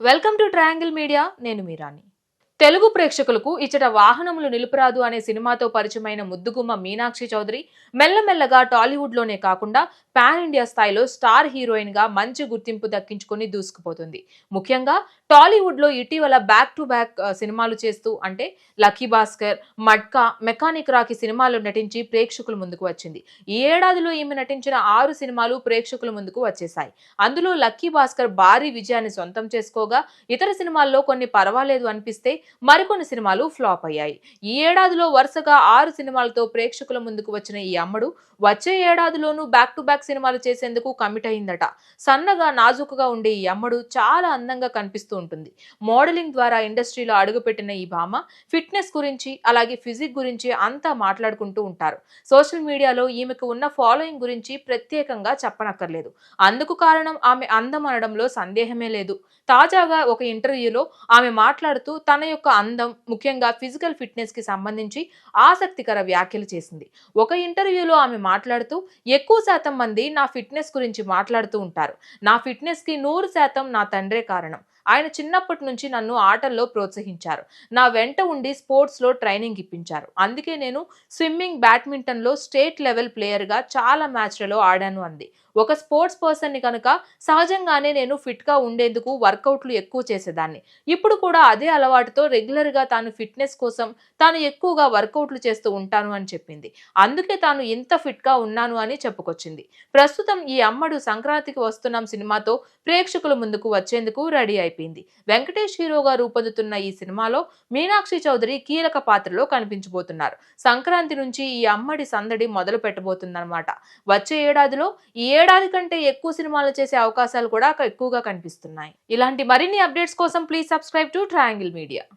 Welcome to triangle media నేను మీరాని తెలుగు ప్రేక్షకులకు ఇచ్చట వాహనములు నిలుపురాదు అనే సినిమాతో పరిచయమైన ముద్దుగుమ్మ మీనాక్షి చౌదరి మెల్లమెల్లగా టాలీవుడ్లోనే కాకుండా పాన్ ఇండియా స్థాయిలో స్టార్ హీరోయిన్గా మంచి గుర్తింపు దక్కించుకొని దూసుకుపోతుంది. ముఖ్యంగా టాలీవుడ్లో ఇటీవల బ్యాక్ టు బ్యాక్ సినిమాలు చేస్తూ అంటే lucky Bhaskar Matka mechanic Rocky సినిమాలు నటించి ప్రేక్షకుల ముందుకు వచ్చింది. ఈ ఏడాదిలో ఈమె నటించిన ఆరు సినిమాలు ప్రేక్షకుల ముందుకు వచ్చేశాయి. అందులో లక్కీ భాస్కర్ భారీ విజయాన్ని సొంతం చేసుకోగా ఇతర సినిమాల్లో కొన్ని పర్వాలేదు అనిపిస్తే మరికొన్ని సినిమాలు ఫ్లాప్ అయ్యాయి. ఈ ఏడాదిలో వరుసగా ఆరు సినిమాలతో ప్రేక్షకుల ముందుకు వచ్చిన ఈ అమ్మడు వచ్చే ఏడాదిలోనూ బ్యాక్ టు బ్యాక్ సినిమాలు చేసేందుకు కమిట్ అయిందట. సన్నగా నాజుకుగా ఉండే ఈ అమ్మడు చాలా అందంగా కనిపిస్తూ ఉంటుంది. మోడలింగ్ ద్వారా ఇండస్ట్రీలో అడుగుపెట్టిన ఈ భామ ఫిట్నెస్ గురించి అలాగే ఫిజిక్ గురించి అంతా మాట్లాడుకుంటూ ఉంటారు. సోషల్ మీడియాలో ఈమెకు ఉన్న ఫాలోయింగ్ గురించి ప్రత్యేకంగా చెప్పనక్కర్లేదు. అందుకు కారణం ఆమె అందం అనడంలో సందేహమే లేదు. తాజాగా ఒక ఇంటర్వ్యూలో ఆమె మాట్లాడుతూ తన యొక్క అందం ముఖ్యంగా ఫిజికల్ ఫిట్నెస్కి సంబంధించి ఆసక్తికర వ్యాఖ్యలు చేసింది. ఒక ఇంటర్వ్యూలో ఆమె మాట్లాడుతూ ఎక్కువ శాతం మంది నా ఫిట్నెస్ గురించి మాట్లాడుతూ ఉంటారు. నా ఫిట్నెస్కి నూరు శాతం నా తండ్రే కారణం. ఆయన చిన్నప్పటి నుంచి నన్ను ఆటల్లో ప్రోత్సహించారు. నా వెంట ఉండి స్పోర్ట్స్లో ట్రైనింగ్ ఇప్పించారు. అందుకే నేను స్విమ్మింగ్ బ్యాడ్మింటన్లో స్టేట్ లెవెల్ ప్లేయర్గా చాలా మ్యాచ్లలో ఆడాను అంది. ఒక స్పోర్ట్స్ పర్సన్ని కనుక సహజంగానే నేను ఫిట్గా ఉండేందుకు వర్కౌట్లు ఎక్కువ చేసేదాన్ని. ఇప్పుడు కూడా అదే అలవాటుతో రెగ్యులర్గా తాను ఫిట్నెస్ కోసం తాను ఎక్కువగా వర్కౌట్లు చేస్తూ ఉంటాను అని చెప్పింది. అందుకే తాను ఇంత ఫిట్గా ఉన్నాను అని చెప్పుకొచ్చింది. ప్రస్తుతం ఈ అమ్మడు సంక్రాంతికి వస్తున్నాం సినిమాతో ప్రేక్షకుల ముందుకు వచ్చేందుకు రెడీ అయిపోయింది వెంకటేష్ హీరోగా రూపొందుతున్న ఈ సినిమాలో మీనాక్షి చౌదరి కీలక పాత్రలో కనిపించబోతున్నారు. సంక్రాంతి నుంచి ఈ అమ్మడి సందడి మొదలు పెట్టబోతుందన్నమాట. వచ్చే ఏడాదిలో ఈ ఏడాది కంటే ఎక్కువ సినిమాలు చేసే అవకాశాలు కూడా ఎక్కువగా కనిపిస్తున్నాయి. ఇలాంటి మరిన్ని అప్డేట్స్ కోసం please subscribe to Triangle Media.